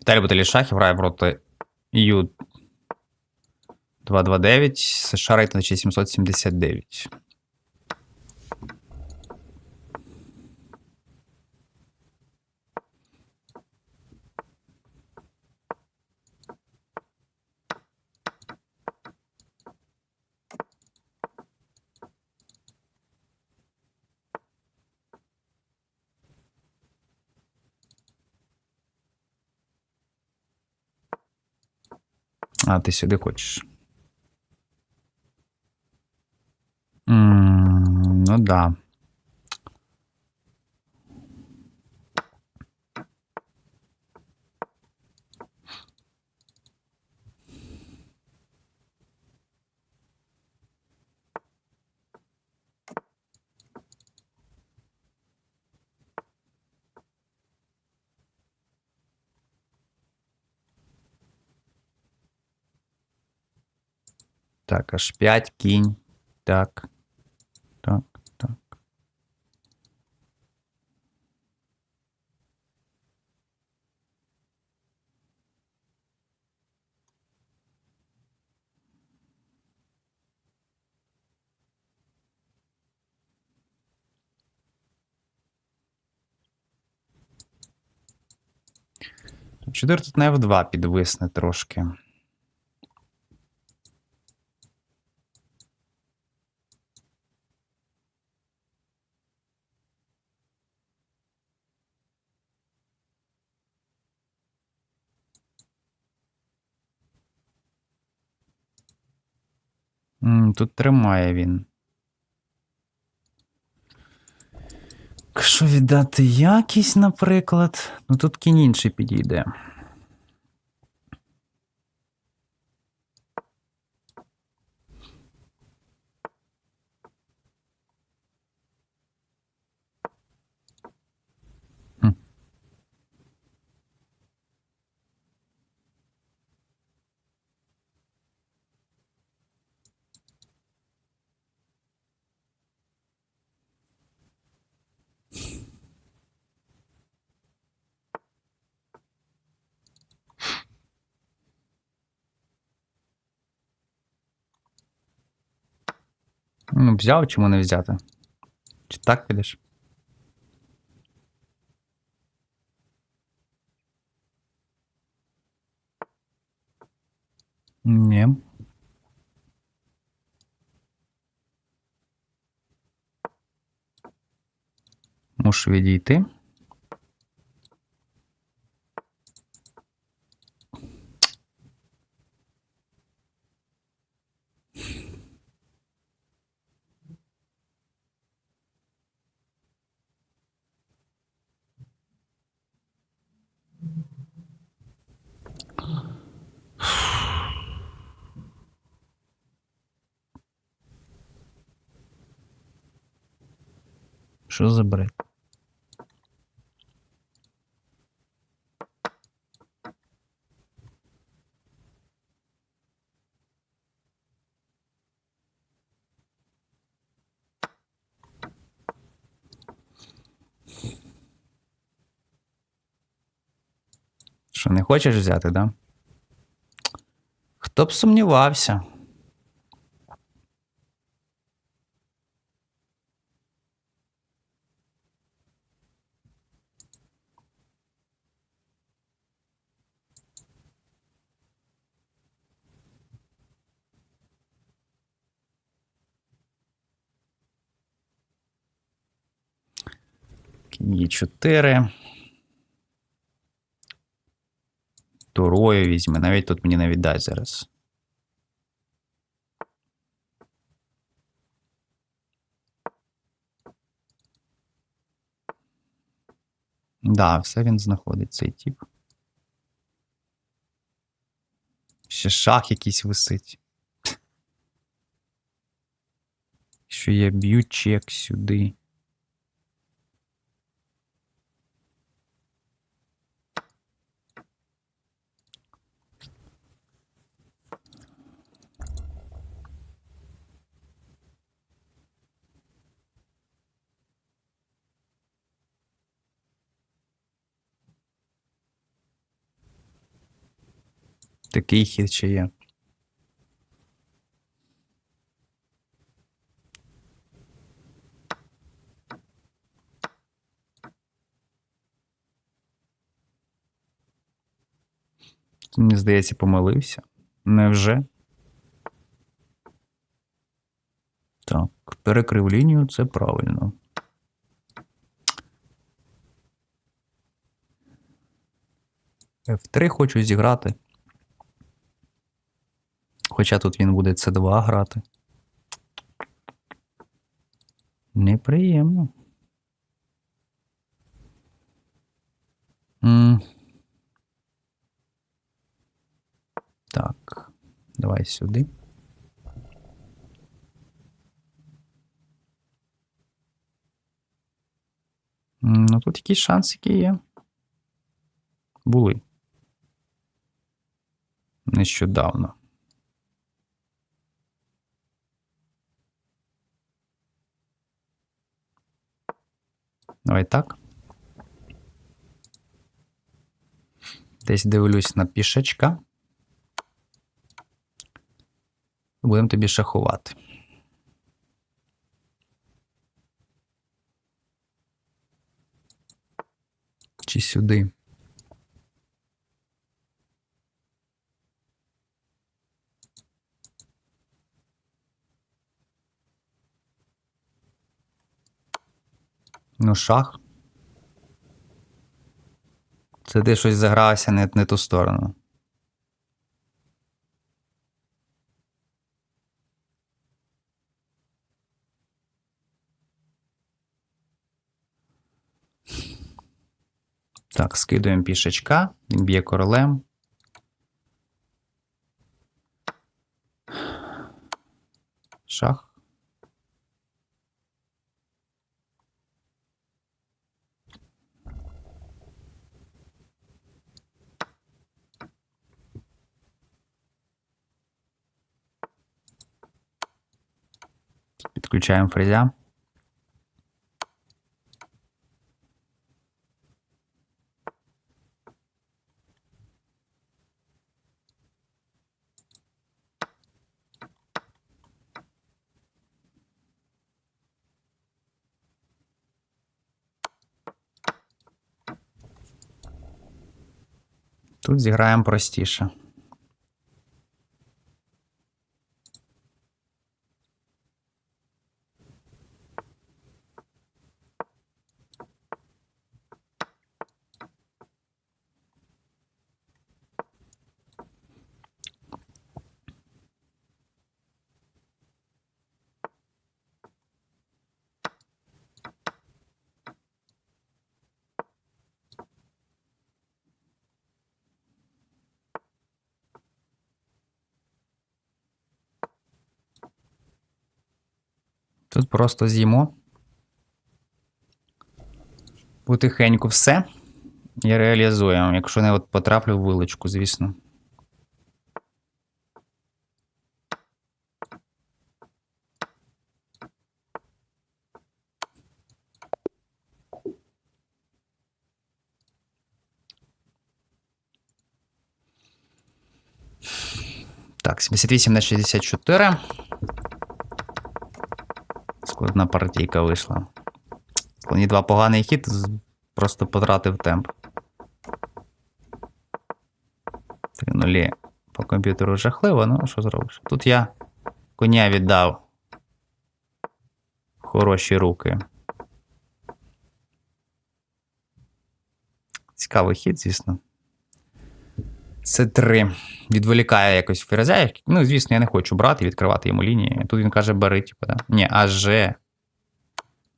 Віталій Баталішахів грає проти Ю 229, США рейтинг 779. А, ти сюди хочеш. М, Ну да. Так, аж 5 кінь. Так. Так, так. 4 тут на F2 підвисне трошки. Тут тримає він. Якщо віддати якість, наприклад, ну тут кінь інший підійде. Ну, взяв, чому не взяти? Чи так підеш? Ні. Мушу відійти. Що за? Що, не хочеш взяти, да? Хто б сумнівався? Кінь є 4. Турою візьме. Навіть тут мені не віддасть зараз. Да, все він знаходить цей тип. Ще шах якийсь висить. Що я б'ю чек сюди. Такий хід ще є. Мені здається, помилився. Невже? Так, перекрив лінію, це правильно. F3 хочу зіграти. Хоча тут він буде C2 грати. Неприємно. М. Так, давай сюди. Ну, тут якісь шансики є. Були. Нещодавно. Давай так. Десь дивлюсь на пішечка. Будемо тобі шахувати. Чи сюди? Ну, шах. Це ти щось загрався не, не ту сторону. Так, скидуємо пішечка, він б'є королем. Шах. Підключаємо фрезя. Тут зіграємо простіше. Тут просто з'їмо. Потихеньку все. І реалізуємо, якщо не от потраплю в вилочку, звісно. Так, 78 на 64. Складна партійка вийшла. Складні два поганий хід, просто потратив темп. Три нулі по комп'ютеру жахливо, ну що зробиш? Тут я коня віддав. Хороші руки. Цікавий хід, звісно. Це три. Відволікає якось ферзя. Ну, звісно, я не хочу брати, відкривати йому лінії. Тут він каже, бери, типу, да? Ні, аж.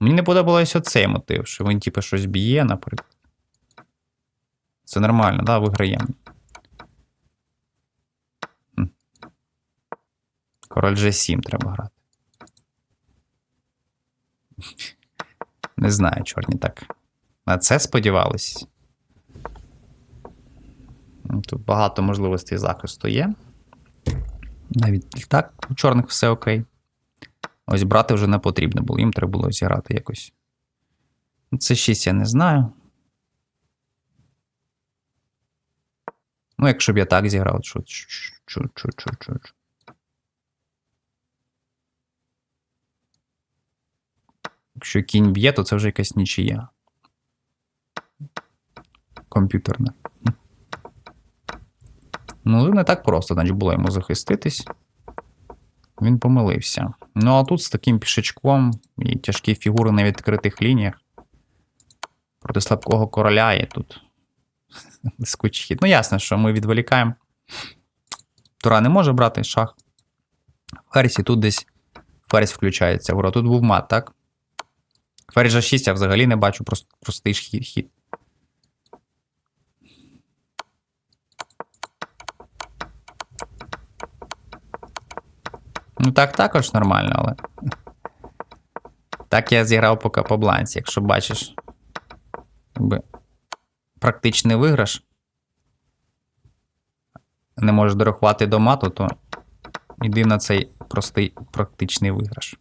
Мені не подобалось оцей мотив, що він, типу, щось б'є, наприклад. Це нормально, да, виграємо. Король G7 треба грати. Не знаю, чорні так. На це сподівались. Тут багато можливостей захисту є. Навіть так у чорних все окей. Ось брати вже не потрібно було, їм треба було зіграти якось. Це 6 я не знаю. Ну, якщо б я так зіграв, що. Якщо кінь б'є, то це вже якась нічия. Комп'ютерна. Ну, не так просто, значить, було йому захиститись. Він помилився. Ну, а тут з таким пішачком і тяжкі фігури на відкритих лініях. Проти слабкого короля і тут скуч хід. Ну, ясно, що ми відволікаємо. Тура не може брати шах. Ферзь і тут десь ферзь включається в. Тут був мат, так? Ферзь G6 я взагалі не бачу, просто простий хід. Ну, так також нормально, але. Так я зіграв поки по бланці, якщо бачиш. Якби практичний виграш. Не можеш дорахувати до мату, то йди на цей простий практичний виграш.